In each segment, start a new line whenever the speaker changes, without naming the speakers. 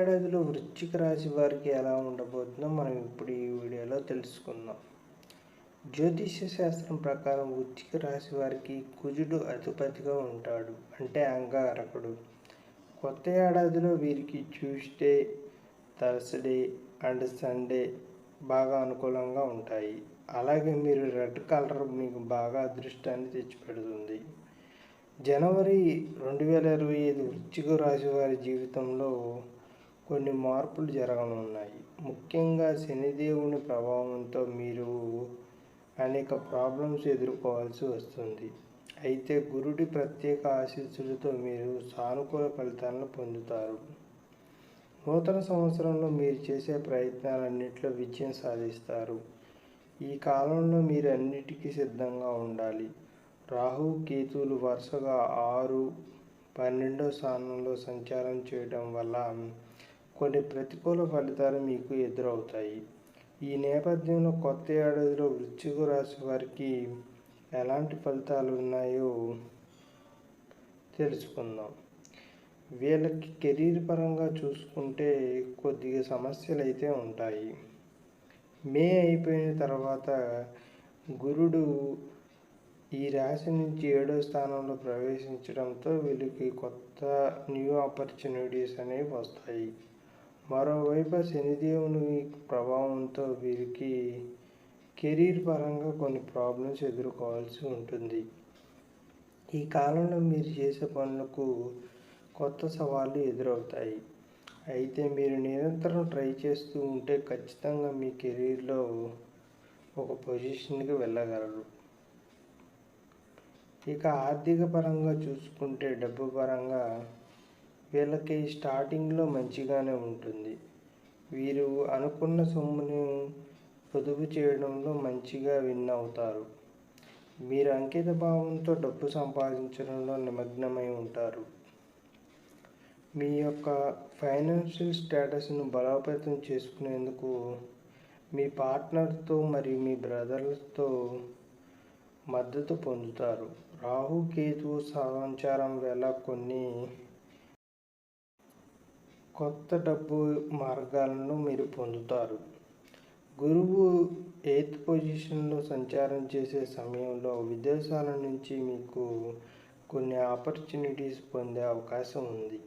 ఏడాదిలో వృశ్చిక రాశి వారికి ఎలా ఉండబోతుందో మనం ఇప్పుడు ఈ వీడియోలో తెలుసుకుందాం. జ్యోతిష్య శాస్త్రం ప్రకారం వృశ్చిక రాశి వారికి కుజుడు అధిపతిగా ఉంటాడు అంటే అంగారకుడు కొత్త ఏడాదిలో వీరికి ట్యూస్డే థర్స్డే అండ్ సండే బాగా అనుకూలంగా ఉంటాయి. అలాగే మీరు రెడ్ కలర్ మీకు బాగా అదృష్టాన్ని తెచ్చిపెడుతుంది. జనవరి రెండు వేల ఇరవై ఐదు వృశ్చిక రాశి వారి జీవితంలో కొన్ని మార్పులు జరగనున్నాయి. ముఖ్యంగా శనిదేవుని ప్రభావంతో మీరు అనేక ప్రాబ్లమ్స్ ఎదుర్కోవాల్సి వస్తుంది. అయితే గురుడి ప్రత్యేక ఆశీస్సులతో మీరు సానుకూల ఫలితాలను పొందుతారు. నూతన సంవత్సరంలో మీరు చేసే ప్రయత్నాలన్నింటిలో విజయం సాధిస్తారు. ఈ కాలంలో మీరు అన్నిటికీ సిద్ధంగా ఉండాలి. రాహు కేతువులు వరుసగా ఆరు పన్నెండో స్థానంలో సంచారం చేయడం వల్ల కొన్ని ప్రతికూల ఫలితాలు మీకు ఎదురవుతాయి. ఈ నేపథ్యంలో కొత్త ఏడాదిలో వృశ్చిక రాశి వారికి ఎలాంటి ఫలితాలు ఉన్నాయో తెలుసుకుందాం. వీళ్ళకి కెరీర్ పరంగా చూసుకుంటే కొద్దిగా సమస్యలు అయితే ఉంటాయి. మే అయిపోయిన తర్వాత గురుడు ఈ రాశి నుంచి ఏడో స్థానంలో ప్రవేశించడంతో వీళ్ళకి కొత్త న్యూ ఆపర్చునిటీస్ అనేవి వస్తాయి. మరోవైపు శనిదేవుని ప్రభావంతో వీరికి కెరీర్ పరంగా కొన్ని ప్రాబ్లమ్స్ ఎదుర్కోవాల్సి ఉంటుంది. ఈ కాలంలో మీరు చేసే పనులకు కొత్త సవాళ్ళు ఎదురవుతాయి. అయితే మీరు నిరంతరం ట్రై చేస్తూ ఉంటే ఖచ్చితంగా మీ కెరీర్లో ఒక పొజిషన్కి వెళ్ళగలరు. ఇక ఆర్థిక పరంగా చూసుకుంటే డబ్బు పరంగా వీళ్ళకి స్టార్టింగ్లో మంచిగానే ఉంటుంది. వీరు అనుకున్న సొమ్మును పొదుపు చేయడంలో మంచిగా విన్ అవుతారు. మీరు అంకిత భావంతో డబ్బు సంపాదించడంలో నిమగ్నమై ఉంటారు. మీ యొక్క ఫైనాన్షియల్ స్టేటస్ను బలోపేతం చేసుకునేందుకు మీ పార్ట్నర్తో మరియు మీ బ్రదర్లతో మద్దతు పొందుతారు. రాహు కేతు సంచారం వేళ కొన్ని కొత్త డబ్బు మార్గాలను మీరు పొందుతారు. గురువు ఎయిత్ పొజిషన్లో సంచారం చేసే సమయంలో విదేశాల నుంచి మీకు కొన్ని ఆపర్చునిటీస్ పొందే అవకాశం ఉంది.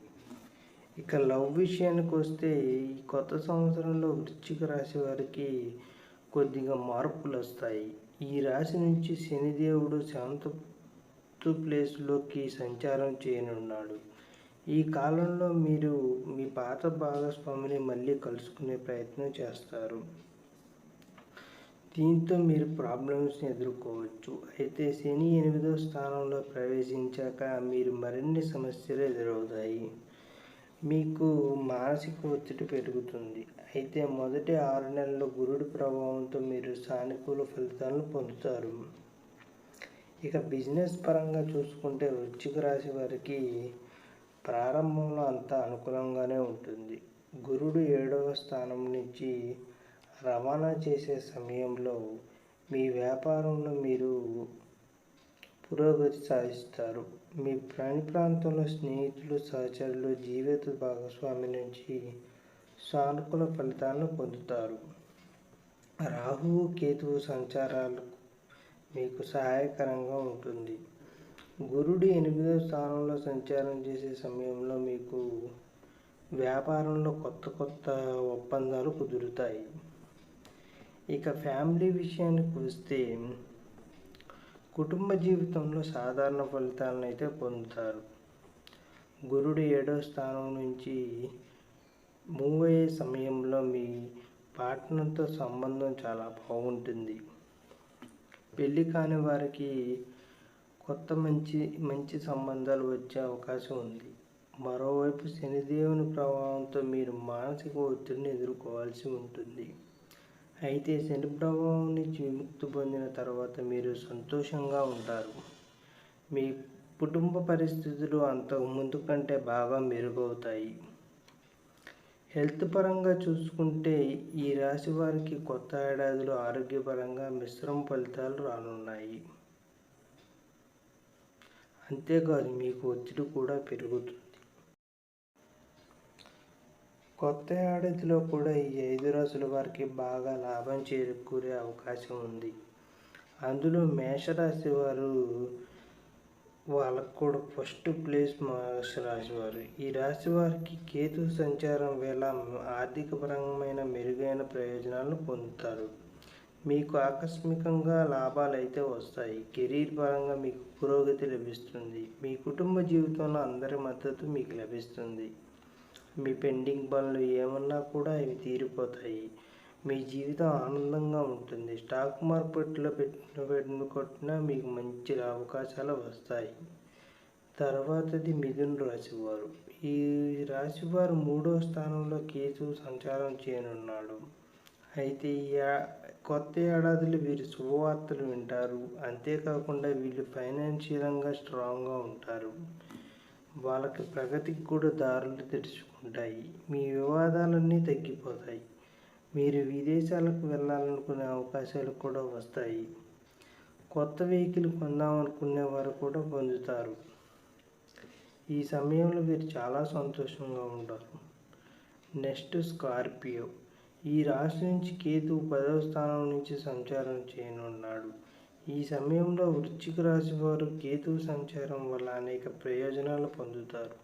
ఇక లవ్ విషయానికి వస్తే ఈ కొత్త సంవత్సరంలో వృశ్చిక రాశి వారికి కొద్దిగా మార్పులు వస్తాయి. ఈ రాశి నుంచి శనిదేవుడు శాంత ప్లేస్లోకి సంచారం చేయనున్నాడు. ఈ కాలంలో మీరు మీ పాత భాగస్వామిని మళ్ళీ కలుసుకునే ప్రయత్నం చేస్తారు. దీంతో మీరు ప్రాబ్లమ్స్ని ఎదుర్కోవచ్చు. అయితే శని ఎనిమిదో స్థానంలో ప్రవేశించాక మీరు మరిన్ని సమస్యలు ఎదురవుతాయి. మీకు మానసిక ఒత్తిడి పెరుగుతుంది. అయితే మొదటి ఆరు నెలల్లో గురుడి ప్రభావంతో మీరు సానుకూల ఫలితాలను పొందుతారు. ఇక బిజినెస్ పరంగా చూసుకుంటే వృశ్చిక రాశి వారికి ప్రారంభంలో అంతా అనుకూలంగానే ఉంటుంది. గురుడు ఏడవ స్థానం నుంచి రవాణా చేసే సమయంలో మీ వ్యాపారంలో మీరు పురోగతి సాధిస్తారు. మీ ప్రాణి ప్రాంతంలో స్నేహితులు సహచరులు జీవిత భాగస్వామి నుంచి సానుకూల ఫలితాలను పొందుతారు. రాహువు కేతువు సంచారాలు మీకు సహాయకరంగా ఉంటుంది. గురుడు ఎనిమిదవ స్థానంలో సంచారం చేసే సమయంలో మీకు వ్యాపారంలో కొత్త కొత్త ఒప్పందాలు కుదురుతాయి. ఇక ఫ్యామిలీ విషయానికి వస్తే కుటుంబ జీవితంలో సాధారణ ఫలితాలను అయితే పొందుతారు. గురుడు ఏడో స్థానం నుంచి మూవ్ అయ్యే సమయంలో మీ పార్ట్నర్తో సంబంధం చాలా బాగుంటుంది. పెళ్ళి కాని వారికి కొత్త మంచి మంచి సంబంధాలు వచ్చే అవకాశం ఉంది. మరోవైపు శనిదేవుని ప్రభావంతో మీరు మానసిక ఒత్తిడిని ఎదుర్కోవాల్సి ఉంటుంది. అయితే శని ప్రభావం నుంచి విముక్తి పొందిన తర్వాత మీరు సంతోషంగా ఉంటారు. మీ కుటుంబ పరిస్థితులు అంతకు ముందు కంటే బాగా మెరుగవుతాయి. హెల్త్ పరంగా చూసుకుంటే ఈ రాశి వారికి కొత్త ఏడాదిలో ఆరోగ్యపరంగా మిశ్రమ ఫలితాలు రానున్నాయి. అంతేకాదు మీకు ఒత్తిడి కూడా పెరుగుతుంది. కొత్త ఏడాదిలో కూడా ఈ ఐదు రాసుల వారికి బాగా లాభం చేకూరే అవకాశం ఉంది. అందులో మేషరాశి వారు వాళ్ళకు కూడా ఫస్ట్ ప్లేస్ మేష రాశి వారు. ఈ రాశి వారికి కేతు సంచారం వేళ ఆర్థిక పరమైన మెరుగైన ప్రయోజనాలను పొందుతారు. మీకు ఆకస్మికంగా లాభాలు అయితే వస్తాయి. కెరీర్ పరంగా మీకు పురోగతి లభిస్తుంది. మీ కుటుంబ జీవితంలో అందరి మద్దతు మీకు లభిస్తుంది. మీ పెండింగ్ పనులు ఏమన్నా కూడా ఇవి తీరిపోతాయి. మీ జీవితం ఆనందంగా ఉంటుంది. స్టాక్ మార్కెట్లో పెట్టిన పెట్టిన కొట్టినా మీకు మంచి అవకాశాలు వస్తాయి. తర్వాతది మిథున రాశివారు. ఈ రాశివారు మూడో స్థానంలో కేతు సంచారం చేయనున్నాడు. అయితే ఈ కొత్త ఏడాదిలో వీరు శుభవార్తలు వింటారు. అంతేకాకుండా వీళ్ళు ఫైనాన్షియల్గా స్ట్రాంగ్గా ఉంటారు. వాళ్ళకి ప్రగతికి కూడా దారులు తెరుచుకుంటాయి. మీ వివాదాలన్నీ తగ్గిపోతాయి. మీరు విదేశాలకు వెళ్ళాలనుకునే అవకాశాలు కూడా వస్తాయి. కొత్త వెహికల్ కొందామనుకునే వారు కూడా పొందుతారు. ఈ సమయంలో వీరు చాలా సంతోషంగా ఉంటారు. Next Scorpio. ఈ రాశి నుంచి కేతు పదవ స్థానం నుంచి సంచారం చేయనున్నాడు. ఈ సమయంలో వృశ్చిక రాశి వారు కేతు సంచారం వల్ల అనేక ప్రయోజనాలు పొందుతారు.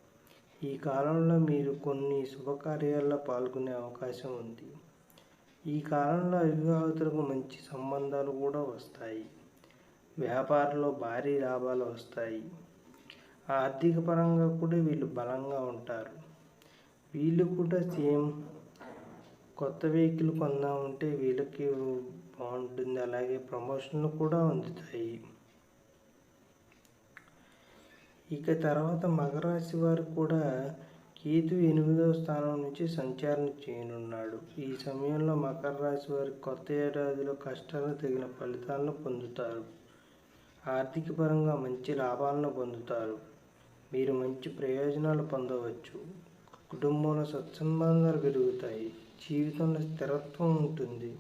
ఈ కాలంలో మీరు కొన్ని శుభకార్యాల్లో పాల్గొనే అవకాశం ఉంది. ఈ కాలంలో అవివాహితులకు మంచి సంబంధాలు కూడా వస్తాయి. వ్యాపారంలో భారీ లాభాలు వస్తాయి. ఆర్థిక పరంగా కూడా వీళ్ళు బలంగా ఉంటారు. వీళ్ళు కూడా సేమ్ కొత్త వెహికల్ కొందామంటే వీళ్ళకి బాగుంటుంది. అలాగే ప్రమోషన్లు కూడా అందుతాయి. ఇక తర్వాత మకరాశి వారు కూడా కేతు ఎనిమిదవ స్థానం నుంచి సంచారం చేయనున్నాడు. ఈ సమయంలో మకర రాశి వారి కొత్త ఏడాదిలో కష్టాలు తగిన ఫలితాలను పొందుతారు. ఆర్థిక పరంగా మంచి లాభాలను పొందుతారు. మీరు మంచి ప్రయోజనాలు పొందవచ్చు. కుటుంబంలో సత్సంబంధాలు పెరుగుతాయి. జీవితంలో స్థిరత్వం ఉంటుంది.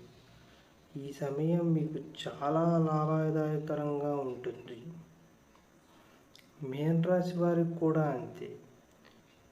ఈ సమయం మీకు చాలా లాభదాయకరంగా ఉంటుంది. మీన రాశి వారికి కూడా అంతే.